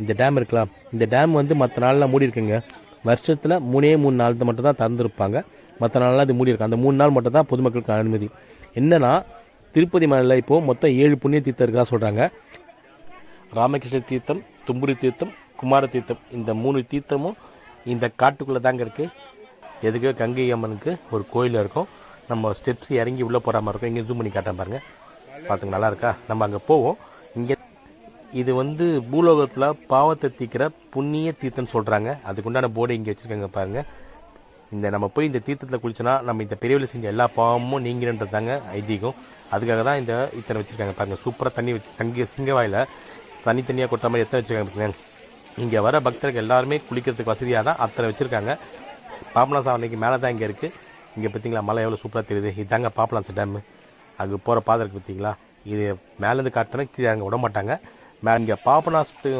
இந்த டேம் இருக்கலாம். இந்த டேம் வந்து மற்ற நாளில் மூடி இருக்குங்க. வருஷத்தில் மூணே மூணு நாள் மட்டும் தான் திறந்துருப்பாங்க. மற்ற நாளெலாம் அது மூடி இருக்கும் அந்த மூணு நாள் மட்டும் தான் பொதுமக்களுக்கு அனுமதி. என்னென்னா திருப்பதி மலையில் இப்போது மொத்தம் ஏழு புண்ணிய தீர்த்தம் இருக்கா சொல்கிறாங்க ராமகிருஷ்ண தீர்த்தம் தும்புரி தீர்த்தம் குமார தீர்த்தம். இந்த மூணு தீர்த்தமும் இந்த காட்டுக்குள்ளே தாங்க இருக்குது எதுக்கு? கங்கை அம்மனுக்கு ஒரு கோயில் இருக்கும். நம்ம ஸ்டெப்ஸ் இறங்கி உள்ளே போகிற மாதிரி இருக்கும். இங்கே ஜூம் பண்ணி காட்டேன் பாருங்கள் பார்த்துங்க நல்லா இருக்கா? நம்ம அங்கே போவோம். இது வந்து பூலோகத்தில் பாவத்தை தீக்கிற புண்ணிய தீர்த்தம்னு சொல்கிறாங்க அதுக்குண்டான போர்டு இங்கே வச்சுருக்காங்க பாருங்கள் இந்த நம்ம போய் இந்த தீர்த்தத்தில் குளிச்சோன்னா நம்ம இந்த பெரியவில் செஞ்ச எல்லா பாவமும் நீங்கிறன்றதாங்க ஐதீகம். அதுக்காக தான் இந்த இத்தனை வச்சுருக்காங்க பாருங்கள் சூப்பராக தண்ணி வச்சு சங்க சிங்கவாயில் தனித்தனியாக கொட்ட மாதிரி எத்தனை வச்சுருக்காங்க பாருங்க. இங்கே வர பக்தர்கள் எல்லாருமே குளிக்கிறதுக்கு வசதியாக தான் அத்தனை வச்சுருக்காங்க. பாபநாசம் அன்னைக்கு மேலே தான் இங்கே இருக்குது இங்கே பார்த்தீங்களா மலை எவ்வளோ சூப்பராக தெரியுது. இதாங்க பாபநாசம் டேமு. அங்கே போகிற பாதை இருக்குது பார்த்தீங்களா இது மேலேருந்து காட்டினா கீழே அங்கே விட மாட்டாங்க. இங்கே பாபநாசத்து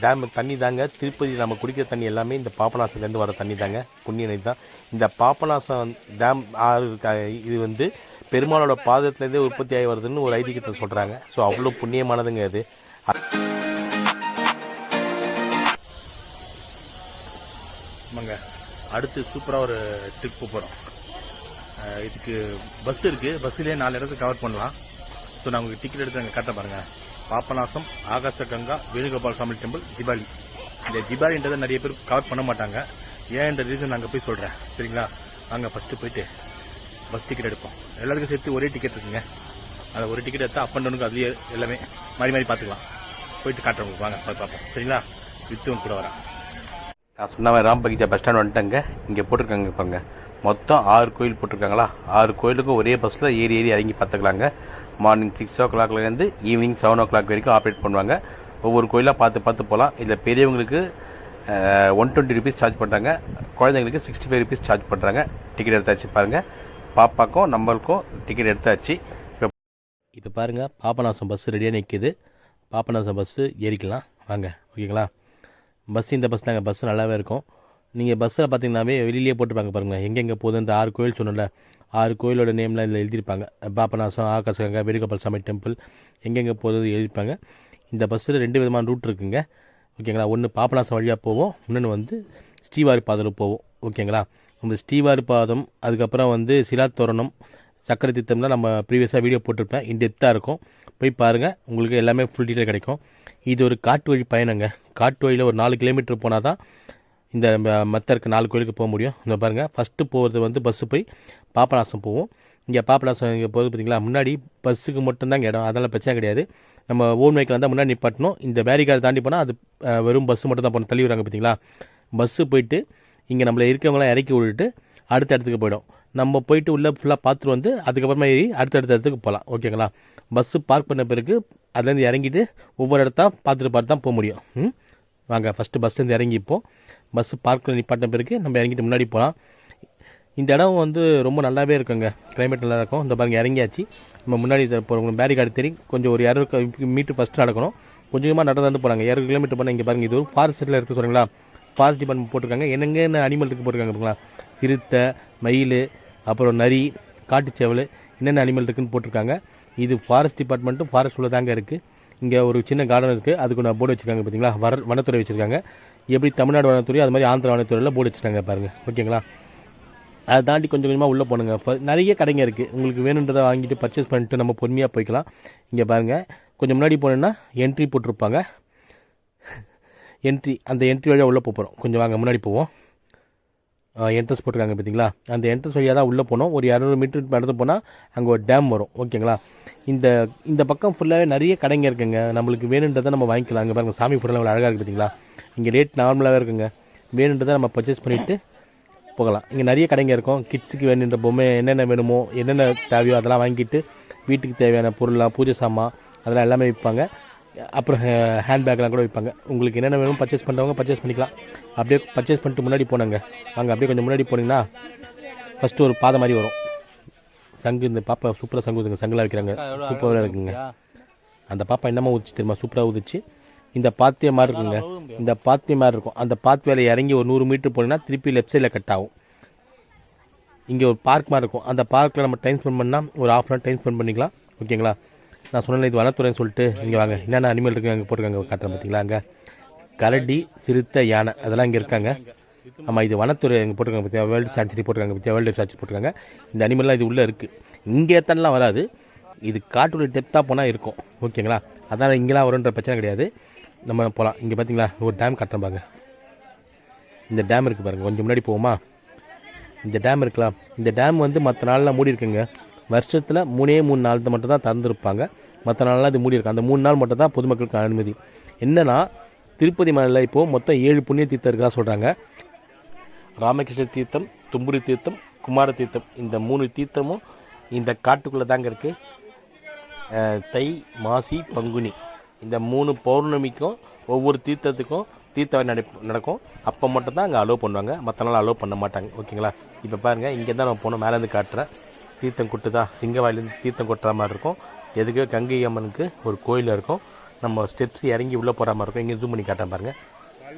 டேம் தண்ணி தாங்க. திருப்பதி நம்ம குடிக்கிற தண்ணி எல்லாமே இந்த பாபநாசத்துலேருந்து வர தண்ணி தாங்க. புண்ணிய நதி தான். இந்த பாபநாசம் டேம் ஆறு இருக்க- இது வந்து பெருமாளோட பாதத்துலேருந்தே உற்பத்தி ஆகி வருதுன்னு ஒரு ஐதீகத்தை சொல்கிறாங்க ஸோ அவ்வளோ புண்ணியமானதுங்க அது. ஆமாங்க. அடுத்து சூப்பராக ஒரு ட்ரிப் போகிறோம் இதுக்கு பஸ் இருக்குது பஸ்ஸுலேயே நாலு இடத்துக்கு கவர் பண்ணலாம். ஸோ நான் உங்களுக்கு டிக்கெட் எடுத்து அங்கே காட்ட பாருங்கள் பாப்பநாசம் ஆகாச கங்கா வேணுகோபால் சாமி டெம்பிள் தீபாவளி. இந்த ஜிபாலின்றதை நிறைய பேர் கவர் பண்ண மாட்டாங்க. ஏன்ற ரீசன் நாங்கள் போய் சொல்கிறேன் சரிங்களா? நாங்கள் ஃபஸ்ட்டு போயிட்டு பஸ் டிக்கெட் எடுப்போம். எல்லாத்துக்கும் சேர்த்து ஒரே டிக்கெட் இருக்குங்க. அதை ஒரு டிக்கெட் எடுத்தால் அப் அண்ட் டவுனுக்கு அதுலேயே எல்லாமே மாறி மாறி பார்த்துக்கலாம். போயிட்டு காட்டுறவங்க வாங்க போய் பார்ப்போம். சரிங்களா? வித்துவன் கூட வரேன். நான் சொன்ன ராம் பகீச்சா பஸ் ஸ்டாண்ட் வந்துட்டேங்க. இங்கே போட்டிருக்காங்க பாருங்கள் மொத்தம் ஆறு கோயில் போட்டிருக்காங்களா? ஆறு கோயிலுக்கும் ஒரே பஸ்ஸில் ஏறி ஏறி இறங்கி பார்த்துக்கலாங்க. மார்னிங் சிக்ஸ் ஓ கிளாக்லேருந்து ஈவினிங் செவன் ஓ கிளாக் வரைக்கும் ஆப்ரேட் பண்ணுவாங்க. ஒவ்வொரு கோயிலாக பார்த்து பார்த்து போகலாம் இதில் பெரியவங்களுக்கு ஒன் டுவெண்ட்டி ருபீஸ் சார்ஜ் பண்ணுறாங்க குழந்தைங்களுக்கு சிக்ஸ்டி ஃபைவ் ருபீஸ் சார்ஜ் பண்ணுறாங்க டிக்கெட் எடுத்தாச்சு பாருங்கள் பாப்பாக்கும் நம்மளுக்கும் டிக்கெட் எடுத்தாச்சு. இப்போ இப்போ பாருங்கள் பாபநாசம் பஸ் ரெடியாக நிற்கிது பாபநாசம் பஸ்ஸு ஏறிக்கலாம். வாங்க ஓகேங்களா? பஸ் இந்த பஸ் தாங்க. பஸ்ஸு நல்லாவே இருக்கும். நீங்கள் பஸ்ஸில் பார்த்தீங்கன்னாவே வெளியிலேயே போட்டுருப்பாங்க பாருங்கள் எங்கெங்கே போகுது இந்த ஆறு கோயில் சொன்னல ஆறு கோயிலோட நேம்லாம் இதில் எழுதியிருப்பாங்க. பாபநாசம் ஆகாசகங்கா வேணுகோபால் சாமி டெம்பிள் எங்கெங்கே போகுது எழுதியிருப்பாங்க. இந்த பஸ்ஸில் ரெண்டு விதமான ரூட் இருக்குங்க. ஓகேங்களா? ஒன்று பாபநாசம் வழியாக போவோம் இன்னொன்று வந்து ஸ்ரீவாரிப்பாதையில் போவோம். ஓகேங்களா? இந்த ஸ்ரீவாரிப்பாதம் அதுக்கப்புறம் வந்து சிலாத்தோரணம் சக்கரை திட்டம்லாம் நம்ம ப்ரீவியஸாக வீடியோ போட்டிருப்பேன். இன்டெப்த்தாக இருக்கும். போய் பாருங்கள் உங்களுக்கு எல்லாமே ஃபுல் டீட்டெயில் கிடைக்கும். இது ஒரு காட்டு வழி பயணங்க. காட்டு வழியில் ஒரு நாலு கிலோமீட்டர் போனால் தான் இந்த ம- மத்த இருக்க நாலு கோயிலுக்கு போக முடியும். இந்த பாருங்கள் ஃபஸ்ட்டு போகிறது வந்து பஸ்ஸு போய் பாபநாசம் போவோம். இங்கே பாபநாசம் இங்கே போகிறது பார்த்தீங்களா முன்னாடி பஸ்ஸுக்கு மட்டும்தாங்க இடம். அதெல்லாம் பிரச்சனை கிடையாது. நம்ம ஓன் வெஹிக்கிள் வந்தால் முன்னாடி நிப்பாட்டணும். இந்த பேரிகார்டு தாண்டி போனால் அது வெறும் பஸ்ஸு மட்டும் தான் போகணும். தள்ளி வராங்க பார்த்தீங்களா பஸ்ஸு போயிட்டு இங்கே நம்மளை இருக்கவங்களாம் இறக்கி விட்டுட்டு அடுத்த இடத்துக்கு போயிடும். நம்ம போயிட்டு உள்ளே ஃபுல்லாக பார்த்துட்டு வந்து அதுக்கப்புறமா ஏறி அடுத்தடுத்த இடத்துக்கு போகலாம். ஓகேங்களா பஸ்ஸு பார்க் பண்ண பிறகு அதுலேருந்து இறங்கிட்டு ஒவ்வொரு இடத்தான் பார்த்துட்டு பார்த்து தான் போக முடியும். ம்? வாங்க ஃபஸ்ட்டு பஸ்லேருந்து இறங்கிப்போம் பஸ்ஸு பார்க்கில் நிப்பாட்டின பிறகு நம்ம இறங்கிட்டு முன்னாடி போகலாம் இந்த இடம் வந்து ரொம்ப நல்லாவே இருக்குங்க. கிளைமேட் நல்லா இருக்கும். இந்த பாருங்க இறங்கியாச்சு. நம்ம முன்னாடி போகிறவங்க பேரிகார்டு தெரியும். கொஞ்சம் ஒரு இரநூறு மீட்டர் ஃபஸ்ட்டு நடக்கணும். கொஞ்சமாக நடந்து வந்து போகிறாங்க இரநூறு கிலோமீட்டர் போனால் இங்கே பாருங்க இது ஒரு ஃபாரஸ்ட்டில் இருக்குது சொல்லுங்களா ஃபாரஸ்ட் டிபார்ட்மெண்ட் போட்டிருக்காங்க. என்னென்ன அனிமல் இருக்குது போட்டிருக்காங்க பாருங்களா? சிறுத்தை மயில் அப்புறம் நரி காட்டுச்சேவல் என்னென்ன அனிமல் இருக்குதுன்னு போட்டிருக்காங்க. இது ஃபாரஸ்ட் டிபார்ட்மெண்ட்டும் ஃபாரஸ்ட் உள்ள தாங்க இருக்குது இங்கே ஒரு சின்ன கார்டன் இருக்குது அதுக்கு நான் போர்டு வச்சுருக்காங்க பார்த்தீங்களா வர வனத்துறை வச்சுருக்காங்க. எப்படி தமிழ்நாடு வனத்துறை அது மாதிரி ஆந்திரா வனத்துறையில் போர்டு வச்சுருக்காங்க பாருங்கள் ஓகேங்களா? அதை தாண்டி கொஞ்சம் கொஞ்சமாக உள்ளே போகணுங்க ஃப- நிறைய கடைங்க இருக்குது உங்களுக்கு வேணுன்றதை வாங்கிட்டு பர்ச்சேஸ் பண்ணிட்டு நம்ம பொறுமையாக போய்க்கலாம். இங்கே பாருங்கள் கொஞ்சம் முன்னாடி போனோன்னா என்ட்ரி போட்டிருப்பாங்க. என்ட்ரி அந்த என்ட்ரி வழியாக உள்ளே போகிறோம் கொஞ்சம் வாங்க முன்னாடி போவோம். என்ட்ரன்ஸ் போட்டிருக்காங்க பார்த்தீங்களா அந்த என்ட்ரன்ஸ் வழியாக தான் உள்ளே போனோம். ஒரு இரநூறு மீட்டர் நடந்து போனால் அங்கே ஒரு டேம் வரும். ஓகேங்களா இந்த இந்த பக்கம் ஃபுல்லாகவே நிறைய கடைங்க இருக்குங்க. நம்மளுக்கு வேணுன்றதை நம்ம வாங்கிக்கலாம். அங்கே பாருங்கள் சாமி ஃபுல்லாக அழகாக இருக்குது பார்த்தீங்களா இங்கே ரேட் நார்மலாகவே இருக்குங்க. வேணுன்றதை நம்ம பர்ச்சேஸ் பண்ணிவிட்டு போகலாம். இங்கே நிறைய கடைங்க இருக்கும். கிட்ஸுக்கு வேணுன்ற பொம்மை என்னென்ன வேணுமோ என்னென்ன தேவையோ அதெல்லாம் வாங்கிட்டு வீட்டுக்கு தேவையான பொருள்லாம் பூஜை சாமான் அதெல்லாம் எல்லாமே விற்பாங்க. அப்புறம் ஹேண்ட்பேக்லாம் கூட விற்பாங்க. உங்களுக்கு என்னென்ன வேணும் பர்ச்சேஸ் பண்ணுறவங்க பர்ச்சேஸ் பண்ணிக்கலாம். அப்படியே பர்ச்சேஸ் பண்ணிட்டு முன்னாடி போனாங்க. வாங்க அப்படியே கொஞ்சம் முன்னாடி போனீங்கன்னா ஃபஸ்ட்டு ஒரு பாதை மாதிரி வரும். சங்கு இந்த பாப்பா சூப்பராக சங்கு ஊதுங்க சங்குலாம் வைக்கிறாங்க. சூப்பராக இருக்குங்க. அந்த பாப்பா என்னமா ஊதிச்சு தெரியுமா? சூப்பராக ஊதிச்சு இந்த பாத்திய மாதிரி இருக்குங்க. இந்த பாத்திய மாதிரி இருக்கும். அந்த பாத் வேலை இறங்கி ஒரு நூறு மீட்டர் போனீங்கன்னா திருப்பி லெஃப்ட் சைடில் கட் ஆகும். இங்கே ஒரு பார்க் மாதிரி இருக்கும். அந்த பார்க்கில் நம்ம டைம் ஸ்பெண்ட் பண்ணால் ஒரு ஆஃப் அன் டைம் ஸ்பெண்ட் பண்ணிக்கலாம். ஓகேங்களா நான் சொன்னேன் இது வனத்துறைன்னு சொல்லிட்டு இங்கே வாங்க. என்னென்ன அனிமல் இருக்குது அங்கே போட்டிருக்காங்க காட்டுறேன் பார்த்தீங்களா அங்கே. கரடி சிறுத்தை யானை அதெல்லாம் இங்கே இருக்காங்க. ஆமாம் இது வனத்துறை இங்கே போட்டிருக்காங்க வேர்ல்டு சான்ச்சுரி போட்டிருக்காங்க பற்றியா வேர்ல்டு சான்ச்சுரி போட்டிருக்காங்க இந்த அனிமல்லாம் இது உள்ளே இருக்குது இங்கே எத்தனைலாம் வராது. இது காட்டுடைய டெப்த்தாக போனால் இருக்கும். ஓகேங்களா? அதான் இங்கெல்லாம் வரும்ன்ற பிரச்சனை கிடையாது. நம்ம போகலாம் இங்கே பார்த்தீங்களா ஒரு டேம் கட்டுறேன் பாருங்க. இந்த டேம் இருக்குது பாருங்கள் கொஞ்சம் முன்னாடி போவோமா? இந்த டேம் இருக்கலாம். இந்த டேம் வந்து மற்ற நாளில் மூடி இருக்குங்க வருஷத்தில் மூணே மூணு நாள் மட்டும் தான் திறந்துருப்பாங்க. மற்ற நாள்லாம் இது மூடி இருக்கு அந்த மூணு நாள் மட்டும் தான் பொதுமக்களுக்கு அனுமதி. என்னென்னா திருப்பதி மலையில் இப்போது மொத்தம் ஏழு புண்ணிய தீர்த்தம் இருக்கா சொல்கிறாங்க ராமகிருஷ்ண தீர்த்தம் தும்புரி தீர்த்தம் குமார தீர்த்தம் இந்த மூணு தீர்த்தமும் இந்த காட்டுக்குள்ளே தாங்க இருக்குது தை மாசி பங்குனி. இந்த மூணு பௌர்ணமிக்கும் ஒவ்வொரு தீர்த்தத்துக்கும் தீர்த்தம் நடை நடக்கும். அப்போ மட்டும் தான் அங்கே அலோவ் பண்ணுவாங்க. மற்ற நாள் அலோவ் பண்ண மாட்டாங்க. ஓகேங்களா? இப்போ பாருங்கள் இங்கே தான் நான் போனோம். மேலேருந்து காட்டுறேன். தீர்த்தம் கொட்டுதா? சிங்கவாயிலேருந்து தீர்த்தம் கொட்டுற மாதிரி இருக்கும். எதுக்கு? கங்கை அம்மனுக்கு ஒரு கோயில் இருக்கும். நம்ம ஸ்டெப்ஸ் இறங்கி உள்ளே போகிற மாதிரி இருக்கும். இங்கே ஜூம் பண்ணி காட்டேன் பாருங்கள்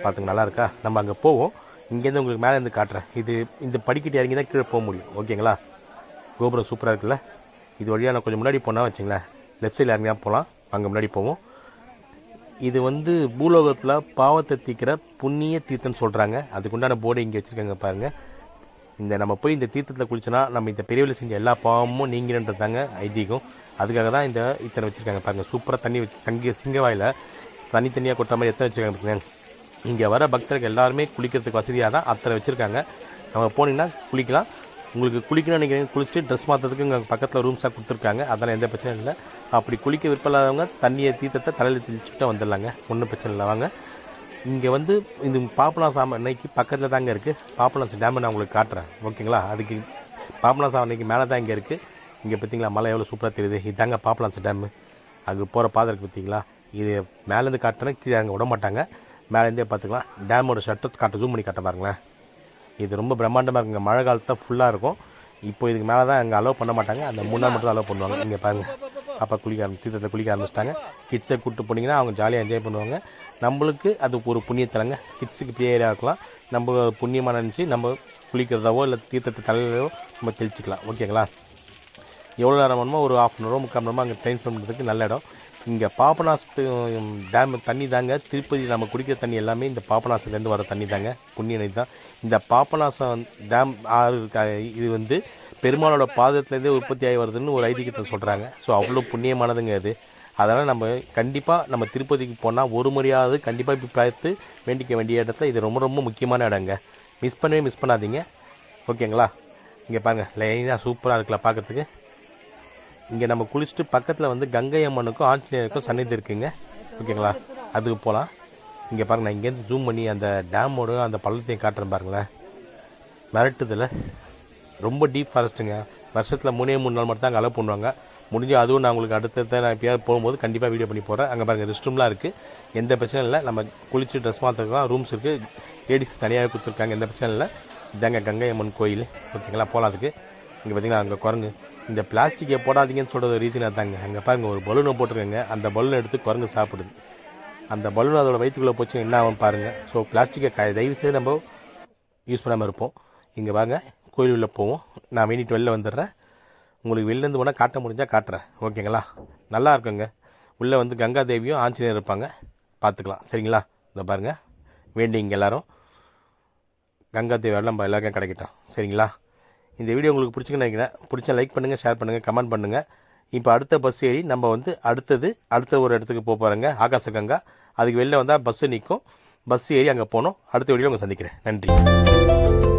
பார்த்துங்க நல்லா இருக்கா? நம்ம அங்கே போவோம். இங்கேருந்து உங்களுக்கு மேலே இருந்து காட்டுறேன். இது இந்த படிக்கட்டு இறங்கி தான் கீழே போக முடியும். ஓகேங்களா கோபுரம் சூப்பராக இருக்குல்ல? இது வழியாக நான் கொஞ்சம் முன்னாடி போனால் வச்சுங்களேன். லெஃப்ட் சைடில் இறங்கினா போகலாம் அங்கே முன்னாடி போவோம். இது வந்து பூலோகத்தில் பாவத்தை தீக்கிற புண்ணிய தீர்த்தம்னு சொல்கிறாங்க அதுக்குண்டான போர்டு இங்கே வச்சுருக்காங்க பாருங்கள் இந்த நம்ம போய் இந்த தீர்த்தத்தில் குளிச்சோன்னா நம்ம இந்த பெரியவில் செஞ்ச எல்லா பாவமும் நீங்கிறன்றதாங்க ஐதீகம். அதுக்காக தான் இந்த இத்தனை வச்சுருக்காங்க. பாருங்கள் சூப்பராக தண்ணி வச்சு சங்க சிங்கவாயில் தனித்தனியாக கொட்டுற மாதிரி எத்தனை வச்சுருக்காங்க பாருங்க. இங்கே வர பக்தர்கள் எல்லாருமே குளிக்கிறதுக்கு வசதியாக தான் அத்தனை வச்சுருக்காங்க. நம்ம போனீங்கன்னா குளிக்கலாம். உங்களுக்கு குளிக்கணும்னு நினைக்கிறீங்க குளிச்சுட்டு ட்ரெஸ் மாற்றுறதுக்கு இங்கே பக்கத்தில் ரூம்ஸாக கொடுத்துருக்காங்க. அதெல்லாம் எந்த பிரச்சனையும் இல்லை. அப்படி குளிக்க விருப்பம் தண்ணியை தீர்த்தத்தை தலையில் தெளிச்சுட்டு வந்துடலாங்க. ஒன்றும் பிரச்சனை இல்லை. வாங்க. இங்கே வந்து இந்த பாப்பனாசாமி அன்னைக்கு பக்கத்தில் தாங்க இருக்குது பாப்பனாசம் டேம் நான் உங்களுக்கு காட்டுறேன். ஓகேங்களா? அதுக்கு பாப்பனாசாமி அன்னைக்கு மேலே தான் இங்கே இருக்குது இங்கே பார்த்தீங்களா மலை எவ்வளோ சூப்பராக தெரியுது. இதாங்க பாப்பனாசம் டேமு அங்கே போகிற பாதை இருக்குது பார்த்தீங்களா இது மேலேருந்து காட்டுறேன் கீழே அங்கே விட மாட்டாங்க. மேலேருந்தே பார்த்துக்கலாம் டேமோட ஷட்டத்தை காட்ட ஜூம் பண்ணி காட்ட பாருங்களேன். இது ரொம்ப பிரம்மாண்டமாக இருக்குங்க. மழை காலத்தில் ஃபுல்லாக இருக்கும். இப்போ இதுக்கு மேலே தான் அங்கே அலோவ் பண்ண மாட்டாங்க. அந்த மூணு மட்டும் மட்டும் அலோவ் பண்ணுவாங்க. இங்கே பாருங்கள் அப்போ குளிக்க ஆரம்பி தீர்த்தத்தை குளிக்க ஆரம்பிச்சிட்டாங்க. கிட்ஸை கூப்பிட்டு போனீங்கன்னா அவங்க ஜாலியாக என்ஜாய் பண்ணுவாங்க. நம்மளுக்கு அது ஒரு புண்ணியத்தலங்க. கிட்ஸுக்கு ப்ளே இருக்கலாம் நம்ம புண்ணியமாக நினச்சி நம்ம குளிக்கிறதாவோ இல்லை தீர்த்தத்தை தலையிலோ நம்ம தெளிச்சிக்கலாம். ஓகேங்களா? எவ்வளோ நேரம் வேணுமோ ஒரு ஆஃப் அன் ஹவரோ முக்கால் நேரமோ அங்கே டைம் ஸ்பெண்ட் பண்ணுறதுக்கு நல்ல இடம். இங்கே பாபநாசத்து டேம் தண்ணி தாங்க. திருப்பதி நம்ம குடிக்கிற தண்ணி எல்லாமே இந்த பாபநாசத்துலேருந்து வர தண்ணி தாங்க. புண்ணிய நதி தான். இந்த பாபநாசம் டேம் ஆறு இது வந்து பெருமாளோட பாதத்துலேருந்தே உற்பத்தி ஆகி வருதுன்னு ஒரு ஐதீகத்தை சொல்கிறாங்க ஸோ அவ்வளோ புண்ணியமானதுங்க அது. அதனால் நம்ம கண்டிப்பாக நம்ம திருப்பதிக்கு போனால் ஒரு முறையாவது கண்டிப்பாக இப்படி பார்த்து வேண்டிக்க வேண்டிய இடத்துல இது ரொம்ப ரொம்ப முக்கியமான இடங்க. மிஸ் பண்ணவே மிஸ் பண்ணாதீங்க. ஓகேங்களா? இங்கே பாருங்கள் லைனாக சூப்பராக இருக்குல்ல பார்க்குறதுக்கு இங்கே நம்ம குளிச்சுட்டு பக்கத்தில் வந்து கங்கை அம்மனுக்கும் ஆஞ்சநேயருக்கும் சன்னிதி இருக்குங்க. ஓகேங்களா? அதுக்கு போகலாம் இங்கே பாருங்கள் நான் இங்கேருந்து ஜூம் பண்ணி அந்த டேமோட அந்த பள்ளத்தையும் காட்டுறேன் பாருங்களேன். மிரட்டுதில். ரொம்ப டீப் ஃபாரஸ்ட்டுங்க வருஷத்தில் மூணே மூணு நாள் மட்டும் தான் அங்கே அலோவ் பண்ணுவாங்க. முடிஞ்சு அதுவும் நான் உங்களுக்கு அடுத்தடுத்த நான் எப்பயாவது போகும்போது கண்டிப்பாக வீடியோ பண்ணி போகிறேன் அங்கே பாருங்கள் ரெஸ்ட் ரூம்லாம் இருக்குது எந்த பிரச்சனையும் இல்லை. நம்ம குளிச்சு ட்ரெஸ் மாற்றுக்கலாம் ரூம்ஸ் இருக்குது லேடிஸ்க்கு தனியாகவே கொடுத்துருக்காங்க எந்த பிரச்சனையும் இல்லை. இதாங்க கங்கை அம்மன் கோயில். ஓகேங்களா போகலாம் அதுக்கு. இங்கே பார்த்தீங்கன்னா அங்கே குரங்கு. இந்த பிளாஸ்டிக்கை போடாதீங்கன்னு சொல்கிறது ரீசன் தாங்க அங்கே பாருங்கள் ஒரு பலூனை போட்டிருக்கேங்க. அந்த பலூனை எடுத்து குரங்கு சாப்பிடுது. அந்த பலூன் அதோட வயிற்றுக்குள்ளே போச்சு என்ன ஆகும் பாருங்கள் ஸோ பிளாஸ்டிக்கை க தயவு செய்து நம்ம யூஸ் பண்ணாமல் இருப்போம். இங்கே பாருங்கள் கோயில் உள்ள போவோம். நான் வேண்டிட்டு வெளில வந்துடுறேன். உங்களுக்கு வெளிலேருந்து போனால் காட்ட முடிஞ்சால் காட்டுறேன். ஓகேங்களா? நல்லா இருக்குங்க. உள்ளே வந்து கங்கா தேவியும் ஆஞ்சநேயர் இருப்பாங்க. பார்த்துக்கலாம். சரிங்களா? இதை பாருங்கள் வேண்டிங்க எல்லோரும். கங்கா தேவியெல்லாம் நம்ம எல்லாருக்கும் கிடைக்கட்டும். சரிங்களா? இந்த வீடியோ உங்களுக்கு பிடிச்சிங்கன்னு நினைக்கிறேன். பிடிச்சா லைக் பண்ணுங்கள் ஷேர் பண்ணுங்கள் கமெண்ட் பண்ணுங்கள் இப்போ அடுத்த பஸ் ஏறி நம்ம வந்து அடுத்தது அடுத்த ஒரு இடத்துக்கு போக போகிறோங்க ஆகாச கங்கா. அதுக்கு வெளில வந்தால் பஸ்ஸு நிற்கும் பஸ் ஏறி அங்கே போனோம். அடுத்த வீடியோ உங்களை சந்திக்கிறேன். நன்றி.